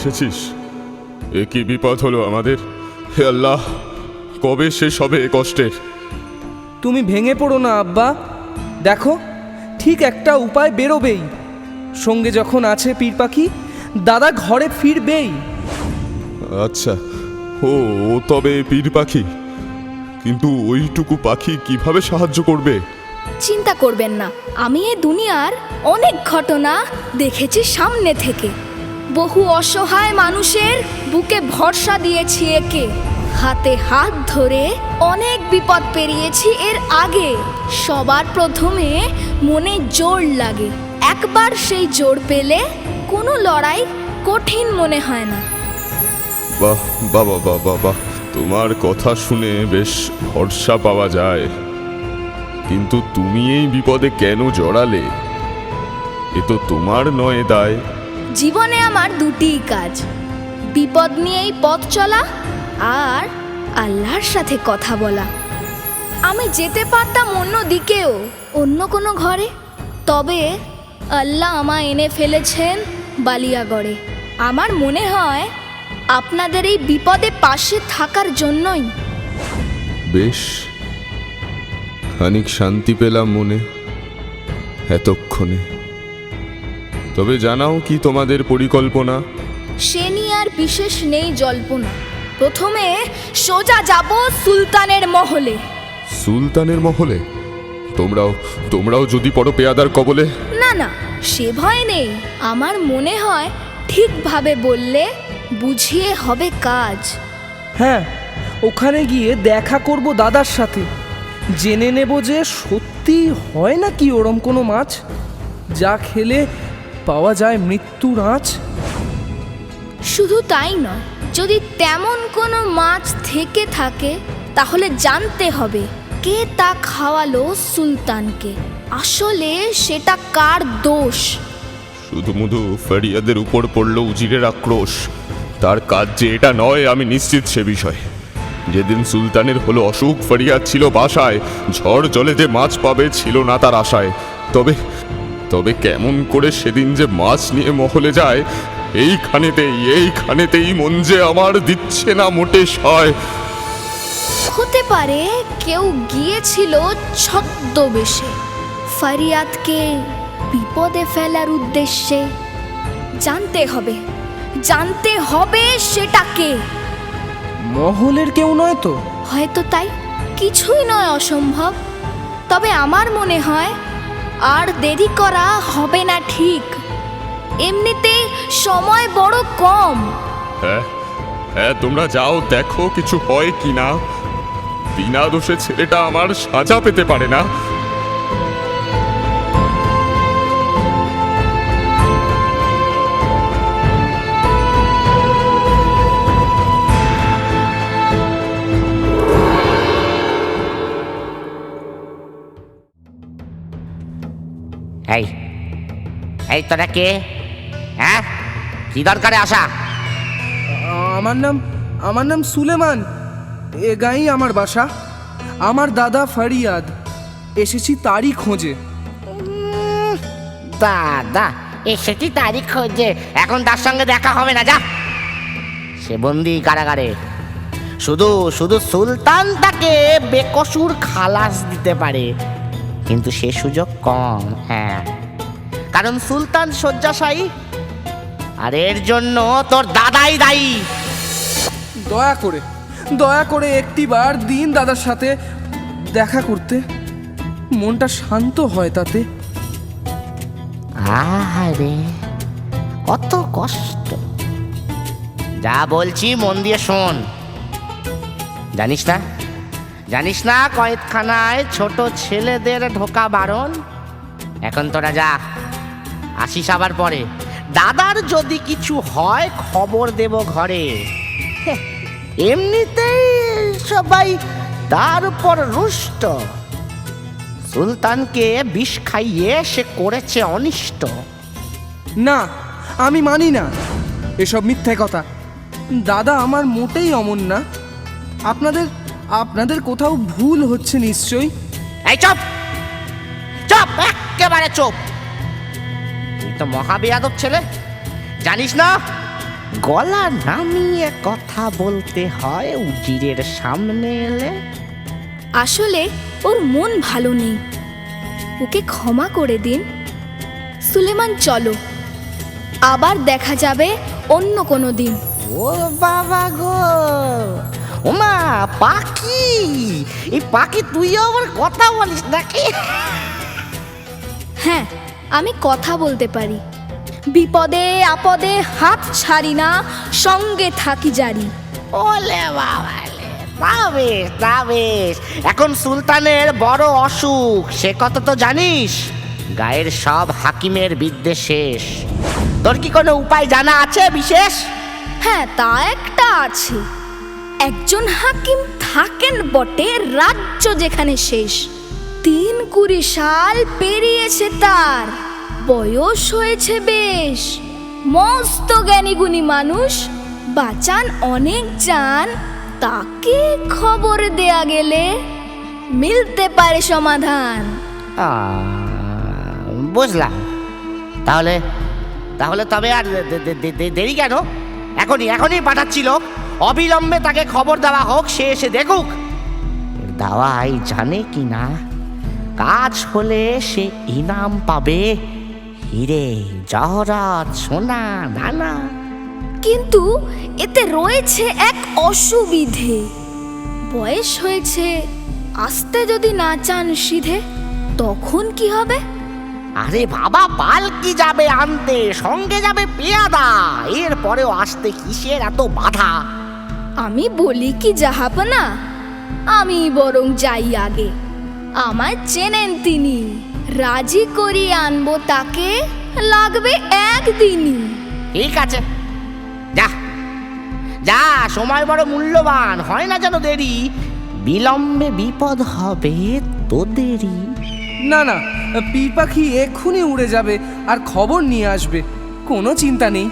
এসেছিস? এ কি বিপদ হলো আমাদের? হে আল্লাহ কবে শেষ হবে এ কষ্টের? তুমি ভেঙে পড়ো না আব্বা। দেখো ঠিক একটা উপায় বেরোবেই। সঙ্গে যখন আছে পীর পাখি দাদা ঘরে ফিরবেই। আচ্ছা ও ও তবে পীর পাখি। কিন্তু ওইটুকু পাখি কীভাবে সাহায্য করবে? চিন্তা করবেন না আমি এ দুনিয়ার অনেক ঘটনা দেখেছি সামনে থেকে। বহু অসহায় মানুষের বুকে ভরসা দিয়েছি একে। হাতে হাত ধরে অনেক বিপদ পেরিয়েছি এর আগে। সবার প্রথমে মনে জোর লাগে। একবার সেই জোর পেলে কোনো লড়াই কঠিন মনে হয় না। বাহ বাবা বাবা বাহ। তোমার কথা শুনে বেশ ভরসা পাওয়া যায়। কিন্তু তুমি এই বিপদে কেন জড়ালে? এ তো তোমার নয় দায়। জীবনে আমার দুটিই কাজ। বিপদ নিয়েই পথ চলা আর আল্লাহর সাথে কথা বলা। আমি যেতে পারতাম অন্য দিকেও, অন্য কোনো ঘরে। তবে আল্লাহ আমায় এনে ফেলেছেন বালিয়াগড়ে। আমার মনে হয় আপনাদের এই বিপদে পাশে থাকার জন্যই। বেশ, খানিক শান্তি পেলাম মনে, এতক্ষণে। তবে জানাও কি তোমাদের পরিকল্পনা? সে নিয়ে আর বিশেষ নেই জল্পনা। প্রথমে সোজা যাব সুলতানের মহলে। সুলতানের মহলে? তোমরাও তোমরাও যদি পড়ো পেয়াদার কবলে? না না সে ভয় নেই। আমার মনে হয় ঠিকভাবে বললে বুঝিয়ে হবে কাজ। হ্যাঁ ওখানে গিয়ে দেখা করব দাদার সাথে। জেনে নেব যে সত্যি হয় না কি ওরম কোনো মাছ? যা খেলে পাওয়া যায় মৃত্যুর আঁচ? শুধু তাই নয় যদি তেমন কোনো মাছ থেকে থাকে তাহলে জানতে হবে কে তা খাওয়ালো সুলতানকে। আসলে সেটা কার দোষ? শুধু মুধু ফেরিয়াদের উপর পড়ল উজিরের আক্রোশ। তার কাজ যে এটা নয় আমি নিশ্চিত সে বিষয়ে। যেদিন সুলতানের হলো অসুখ ফরিয়াদ ছিল বাসায়। ঝড় জলে যে মাছ পাবে ছিল না তার আশায়। তবে তবে কেমন করে সেদিন যে মাছ নিয়ে মহলে যায় এইখানেতেই এইখানেতেই মন যে আমার দিচ্ছে না মোটে সয়। হতে পারে কেউ গিয়েছিল ছদ্মবেশে ফারিয়াদকে বিপদে ফেলার উদ্দেশ্যে। জানতে হবে জানতে হবে সেটাকে মহলের কেউ নয় তো? হয়তো তাই কিছুই নয় অসম্ভব। তবে আমার মনে হয় আর দেরি করা হবে না ঠিক। এমনিতে সময় বড় কম। হ্যাঁ হ্যাঁ তোমরা যাও, দেখো কিছু হয় কি না বিনা দোষে ছেলেটা আমার সাজা পেতে পারে না। এই এই তোরা কে? হ্যাঁ? কি দরকারে আসা? আমার নাম আমার নাম সুলেমান। এ গাঁই আমার বাসা। আমার দাদা ফারিয়াদ। এসেছি তারই খোঁজে। দাদা এসেছি তারিখ খোঁজে। এখন তার সঙ্গে দেখা হবে না যা। সে বন্দি কারাগারে। শুধু শুধু সুলতান তাকে বেকসুর খালাস দিতে পারে। কিন্তু সে সুযোগ কম হ্যাঁ। কারণ সুলতান শয্যাশায়ী আর এর জন্য তোর দাদাই দায়ী। দয়া করে দয়া করে একটিবার দিন দাদার সাথে দেখা করতে। মনটা শান্ত হয় তাতে। আরে কত কষ্ট। যা বলছি মন দিয়ে শোন। জানিস না জানিস না কয়েদখানায় ছোট ছেলেদের ঢোকা বারণ? এখন তোরা যা আসিস আবার পরে। দাদার যদি কিছু হয়, খবর দেব ঘরে। এমনিতেই সবাই তার উপর রুষ্ট। সুলতানকে বিষ খাইয়ে সে করেছে অনিষ্ট। না, আমি মানি না এসব মিথ্যে কথা। দাদা আমার মোটেই অমন না। আপনাদের আপনাদের কোথাও ভুল হচ্ছে নিশ্চয়ই? এই চপ! চপ! একেবারে চুপ! তুই তো মহাবিয়াদব ছেলে। জানিস না গলা নামিয়ে কথা বলতে হয় উজিরের সামনে এলে। আসলে ওর মন ভালো নেই। ওকে ক্ষমা করে দিন। সুলেমান চলো। আবার দেখা যাবে অন্য কোনো দিন। ও বাবা গো! ওমা পাখি। এই পাখি তুইও আবার কথা বলিস নাকি? হ্যাঁ আমি কথা বলতে পারি। বিপদে আপদে হাত ছাড়ি না সঙ্গে থাকি জারি। ওলে বাবা তা বেশ তা বেশ। এখন সুলতানের বড় অসুখ সে কথা তো জানিস? গায়ের সব হাকিমের বিদ্যে শেষ। তোর কি কোনো উপায় জানা আছে বিশেষ? হ্যাঁ তা একটা আছে। একজন হাকিম থাকেন বটে রাজ্য যেখানে শেষ। তিন কুড়ি সাল পেরিয়েছে তার, বয়স হয়েছে বেশ। মস্ত জ্ঞানী গুণী মানুষ, বাঁচান অনেক যান, তাকে খবর দেয়া গেলে মিলতে পারে সমাধান। বুঝলাম। তাহলে তাহলে তবে আর দেরি কেন? এখনই এখনই পাঠাচ্ছিল অবিলম্বে তাকে খবর দেওয়া হোক সে এসে দেখুক। দাওয়াই জানে কি না। কাজ হলে সে ইনাম পাবে। হিরে জহরত সোনা দানা। কিন্তু এতে রয়েছে এক অসুবিধে। বয়স হয়েছে আসতে যদি না চান সিধে তখন কি হবে? আরে বাবা পালকি যাবে আনতে সঙ্গে যাবে পেয়াদা। এরপরেও আসতে কিসের এত বাধা? আমি বলি কি জাহাপনা আমি বরং যাই আগে। আমায় চেনেন তিনি রাজি করিয়ে আনব তাকে লাগবে একদিনই। ঠিক আছে যা। যা সময় বড় মূল্যবান হয় না যেন দেরি। বিলম্বে বিপদ হবে তোদেরই না না পি পাখি এক্ষুনি উড়ে যাবে আর খবর নিয়ে আসবে কোনো চিন্তা নেই।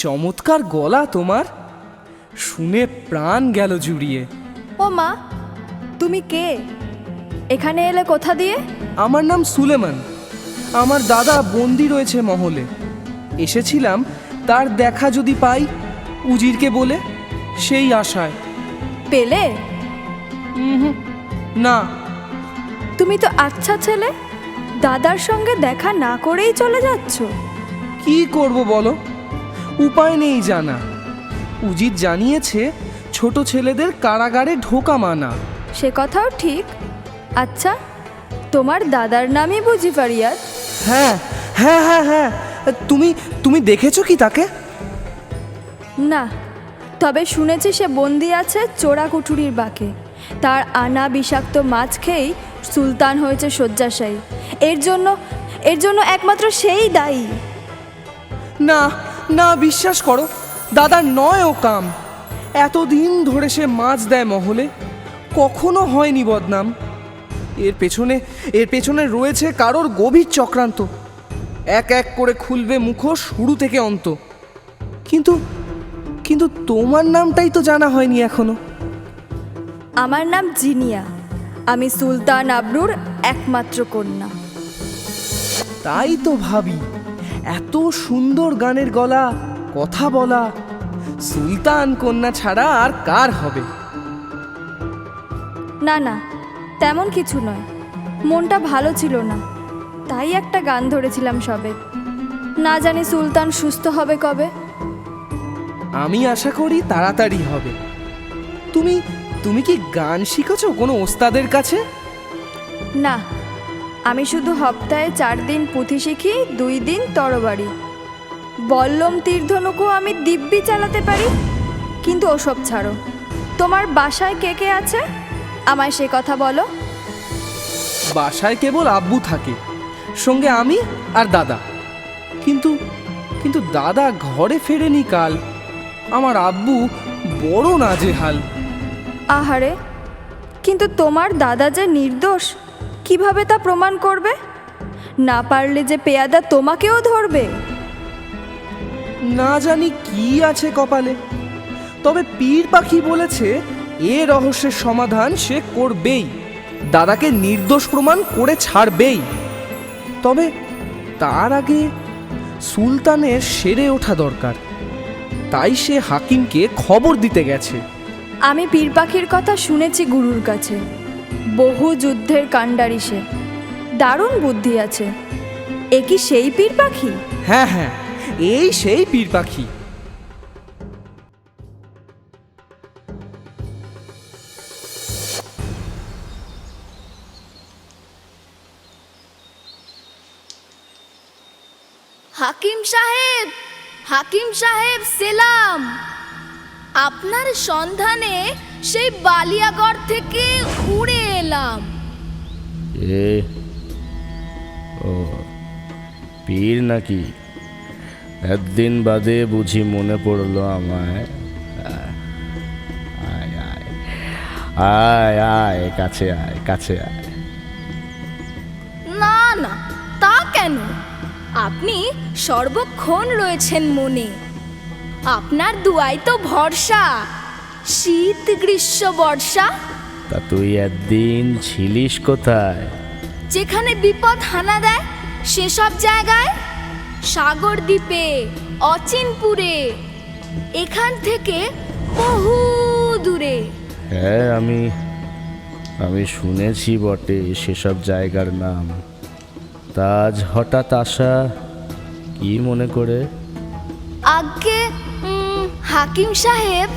চমৎকার গলা তোমার। শুনে প্রাণ গেল জুড়িয়ে। ও মা তুমি কে? এখানে এলে কোথা দিয়ে? আমার নাম সুলেমান। আমার দাদা বন্দি রয়েছে মহলে। এসেছিলাম তার দেখা যদি পাই উজিরকে বলে সেই আশায়। পেলে? না। তুমি তো আচ্ছা ছেলে দাদার সঙ্গে দেখা না করেই চলে যাচ্ছ। কি করব বলো? উপায় নেই জানা। উজির জানিয়েছে ছোট ছেলেদের কারাগারে ঢোকা মানা। সে কথাও ঠিক। আচ্ছা তোমার দাদার নামই বুঝি ফারিয়াদ হ্যাঁ হ্যাঁ হ্যাঁ হ্যাঁ। তুমি তুমি দেখেছ কি তাকে? না তবে শুনেছি সে বন্দি আছে চোরা কুঠুরির বাকে। তার আনা বিষাক্ত মাছ খেয়েই সুলতান হয়েছে শয্যাশায়ী। এর জন্য এর জন্য একমাত্র সেই দায়ী। না না বিশ্বাস করো দাদার নয় ও কাম। এতদিন ধরে সে মাছ দেয় মহলে কখনো হয়নি বদনাম। এর পেছনে এর পেছনে রয়েছে কারোর গভীর চক্রান্ত। এক এক করে খুলবে মুখোশ শুরু থেকে অন্ত। কিন্তু কিন্তু তোমার নামটাই তো জানা হয়নি এখনও। আমার নাম জিনিয়া। আমি সুলতান আবরুর একমাত্র কন্যা। তাই তো ভাবি এত সুন্দর গানের গলা কথা বলা। সুলতান কন্যা ছাড়া আর কার হবে? না না তেমন কিছু নয়। মনটা ভালো ছিল না তাই একটা গান ধরেছিলাম সবে। না জানি সুলতান সুস্থ হবে কবে। আমি আশা করি তাড়াতাড়ি হবে। তুমি তুমি কি গান শিখেছো কোনো ওস্তাদের কাছে? না আমি শুধু সপ্তাহে চার দিন পুঁথি শিখি দুই দিন তরবারি। বল্লম তীর্ধনুকও আমি দিব্যি চালাতে পারি কিন্তু ওসব ছাড়ো। তোমার বাসায় কে কে আছে? আমায় সে কথা বলো। বাসায় কেবল আব্বু থাকে সঙ্গে আমি আর দাদা। কিন্তু কিন্তু দাদা ঘরে ফেরেনি কাল আমার আব্বু বড় নাজেহাল। আহারে কিন্তু তোমার দাদা যে নির্দোষ কীভাবে তা প্রমাণ করবে? না পারলে যে পেয়াদা তোমাকেও ধরবে। না জানি কি আছে কপালে। তবে পীর পাখি বলেছে এ রহস্যের সমাধান সে করবেই। দাদাকে নির্দোষ প্রমাণ করে ছাড়বেই। তবে তার আগে সুলতানের সেরে ওঠা দরকার। তাই সে হাকিমকে খবর দিতে গেছে। আমি পীর পাখির কথা শুনেছি গুরুর কাছে। বহু যুদ্ধের কাণ্ডারি সে। দারুণ বুদ্ধি আছে। এ কি সেই পীর পাখি? হ্যাঁ হ্যাঁ এই সেই পীর পাখি। হাকিম সাহেব হাকিম সাহেব সেলাম। আপনার সন্ধানে সেই বালিয়াগড় থেকে উড়ে এলাম। এ ও পীর নাকি? একদিন বাদে বুঝি মনে পড়ল আমায়। আয় আয় আয় আয় কাছে আয় কাছে আয়। না না তা কেন? আপনি সর্বক্ষণ রয়েছেন মনে। আপনার দুয়াই তো ভরসা। শীত গ্রীষ্ম বর্ষা? তা তুই একদিন ছিলিস কোথায়? যেখানে বিপদ হানা দেয় সেসব জায়গায়? সাগর দ্বীপে অচিনপুরে এখান থেকে বহু দূরে। হ্যাঁ আমি আমি শুনেছি বটে সেসব জায়গার নাম। তাজ হঠাৎ আসা কি মনে করে? আগে হাকিম সাহেব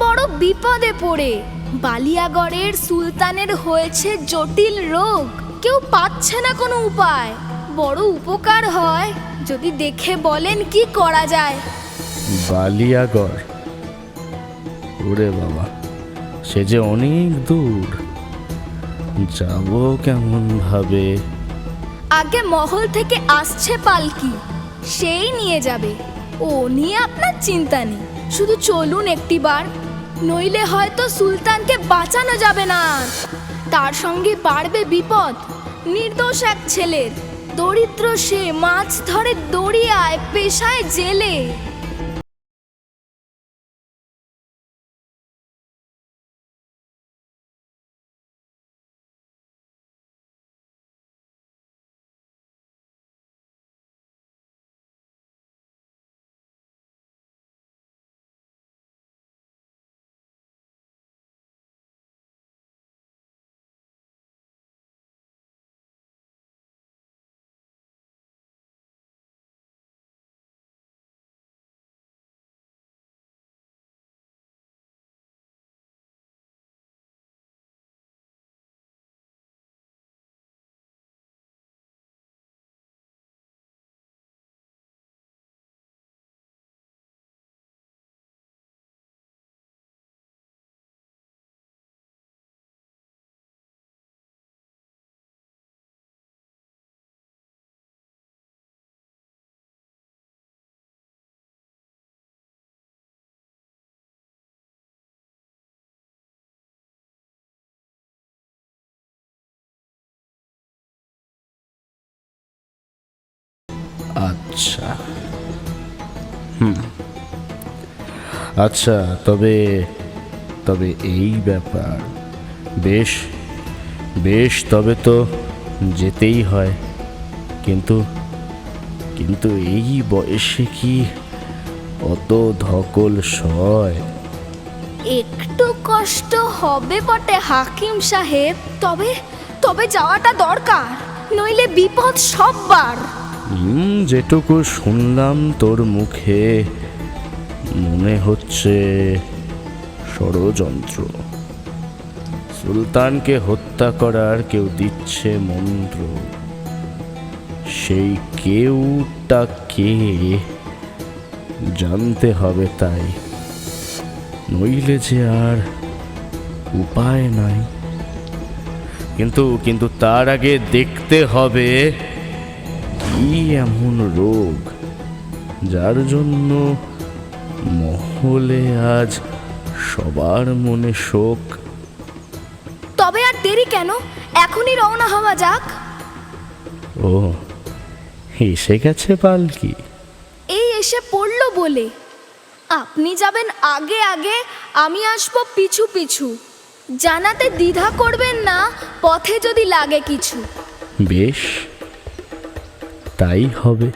বড় বিপদে পড়ে। বালিয়াগড়ের সুলতানের হয়েছে জটিল রোগ। কেউ পাচ্ছে না কোনো উপায়। বড় উপকার হয়। যদি দেখে বলেন কি করা যায়। বালিয়াগড়। ওরে বাবা সে যে অনেক দূর। যাব কেমন ভাবে? আগে মহল থেকে আসছে পালকি। সেই নিয়ে যাবে। ও নিয়ে আপনার চিন্তা নেই। শুধু চলুন একটিবার নইলে হয়তো সুলতানকে বাঁচানো যাবে না। তার সঙ্গে বাড়বে বিপদ। নির্দোষ এক ছেলের। দরিদ্র সে মাছ ধরে দড়িয়ায়, পেশায় জেলে। আচ্ছা। হুম। আচ্ছা তবে তবে এই ব্যাপার। বেশ বেশ, তবে তো যেতেই হয়। কিন্তু কিন্তু এই বয়সে কি অত ধকল সয়? একটু কষ্ট হবে বটে, হাকিম সাহেব। তবে তবে যাওয়াটা দরকার, নইলে বিপদ সববার। যেটুকু শুনলাম তোর মুখে, মনে হচ্ছে ষড়যন্ত্র। সুলতানকে হত্যা করার কেউ দিচ্ছে মন্ত্র। সেই কেউটা কে, জানতে হবে তাই। নইলে যে আর উপায় নাই। কিন্তু কিন্তু তার আগে দেখতে হবে কি এমন রোগ যার জন্য মহলে আজ সবার মনে শোক। তবে আর দেরি কেন? এখনই রওনা হওয়া যাক। ও এসে গেছে পালকি। এই এসে পড়ল বলে। আপনি যাবেন আগে আগে আমি আসব পিছু পিছু। জানাতে দ্বিধা করবেন না পথে যদি লাগে কিছু। বেশ। তাই হবে।